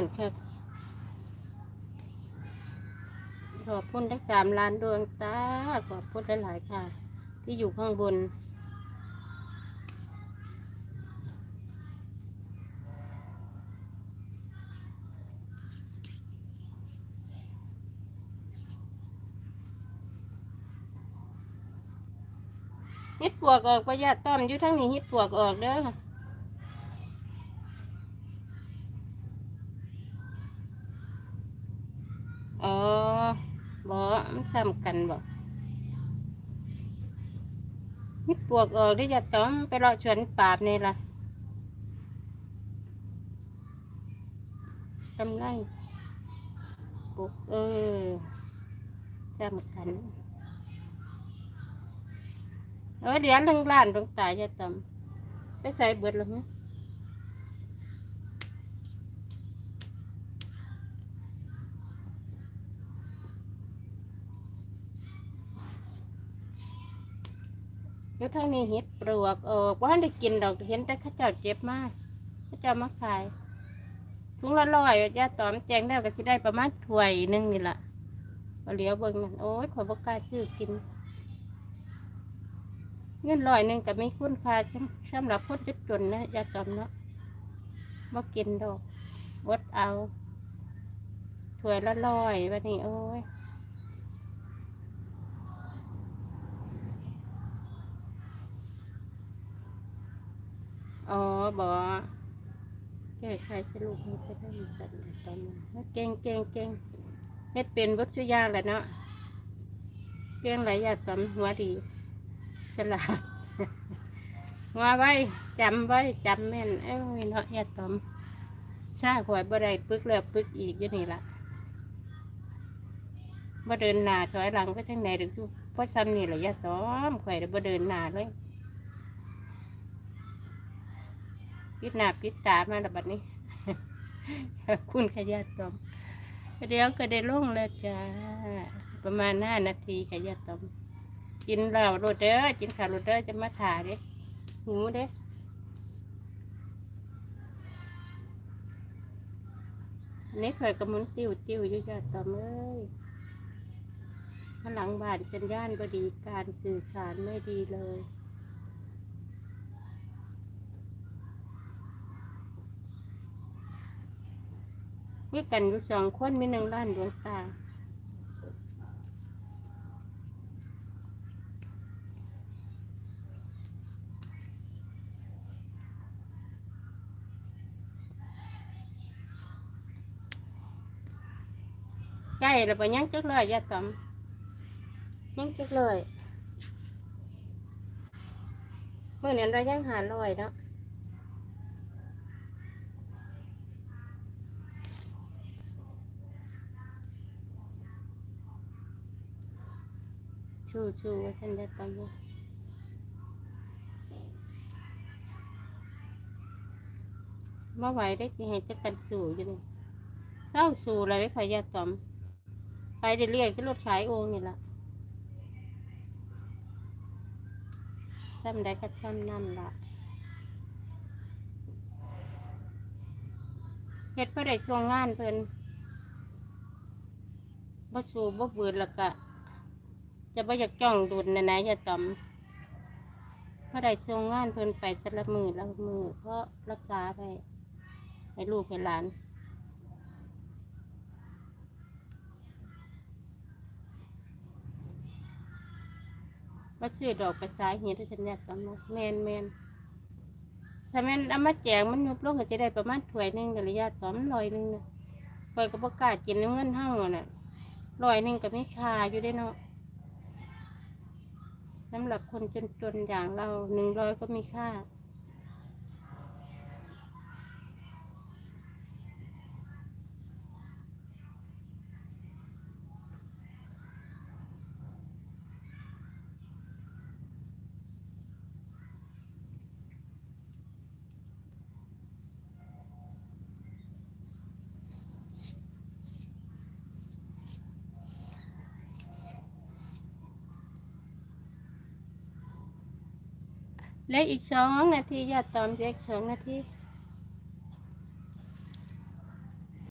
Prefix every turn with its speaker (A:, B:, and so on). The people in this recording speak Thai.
A: อนค่ขอบคุณทั้งสามล้านดวงตา ขอบคุณหลายๆค่ะ ที่อยู่ข้างบน ฮิตปวกออกประหยัดต้อมอยู่ทั้งนี้ฮิตปวกออกเด้อ บ่มันซ้ำกันบ่ฮิตปวกออกได้อยัดต้อมไปรอสวนปาบนี่ล่ะกำลังปลูกเออซ้ำกันเออเดี๋ยวทั้งร้านต้องตายจะตำไปใส่เบิดแล้ว มั้อยู่ทางนี้เห็ดปลวกเออว่าได้กินดอกเห็นแต่ข้าเจ้าเจ็บมากข้าเจ้ามาขายถุงละร้อยยาตอมแจงได้ก็สิได้ประมาณถ้วยนึงนี่แหละเอาเหลียวเบิ่งนั่นโอ้ยขอยบกล้าซื้อกิน เงินร้อยหนึ่งก็มีคุณค่าสำสำหรับคนจนนะยาจอมเนาะบ่กินดอกวดเอาถ้วยละร้อยวันนี้โอ้ย อ๋อบ่แก้ไขสรุปให้ไปได้สันตอนนี้เก่งเก่งเก่งเฮ็ดเป็นวัตถุยางแหละเนาะเก่งหลายอย่างจอมหัวดีฉลาดว่าไว้จำไว้จำแม่นเอ้ยเนาะยาตอมซาข่อยบ่ได้ปึกแล้วปึกอีกอยู่นี่ละบ่เดินหน้าถอยหลังไปทางไหนเดึกอยู่เพราะซ้ำนี่แหละยาตอมข่อยได้บ่เดินหน้าเลย ปิดหน้าปิดตามาแล้วบัดนี้ คุณขยะตอมเดี๋ยวก็ได้ลงแล้วจ้า ประมาณห้านาทีขยะตอมกินแล้วโรดเด้อกินขาวโรดเด้อจะมาถ่ายเด้หูเด้นี่เคยกระมุนติ้วติ้วยู่ยอดต่อมเอ้ยข้างหลังบ้านสัญญาณก็ดีการสื่อสารไม่ดีเลย มีกันอยู่สองคนมีหนึ่งล้านดวงตาใกล้แล้วไปยังจักเลยยาตอมยังจักเลยเมื่อนี้เรายังหาลอยเนาะ ชูชูว่าฉันจะตอมอยู่มาไหวได้สิให้จักกันสู่อยู่นี่เศร้าสู่อะไรได้ขายยาตอม ไปเรื่อยๆก็รถขายโองนี่ละซ้ำได้ก็ซ้ำนั่นละเฮ็ดเพื่อได้ช่วงงานเพิ่นบ่สู่บ่เบืดแล้วก็ จะบ่อยากจ้องดุนนะนะยาตอมเพื่อได้ช่วงงานเพิ่นไปแต่ละมือละมือเพราะรักษาไปให้ลูกให้หลานว่าชื่อดอกภาษายเห็นที่ฉันอยากจำนะแมนแมนถ้าแมนเอามาแจกมันยุบลงก็จะได้ประมาณถ้วยหนึ่งระยะต่อมลอยหนึ่งนะคอยก็ประกาศกินน้ำเงินห้างน่ะลอยหนึ่งก็ไม่คาอยู่ได้เนาะ สำหรับคนจนๆอย่างเราหนึ่งร้อยก็มีค่า และอีกสองนาทีญาติตอมเด็กสองนาที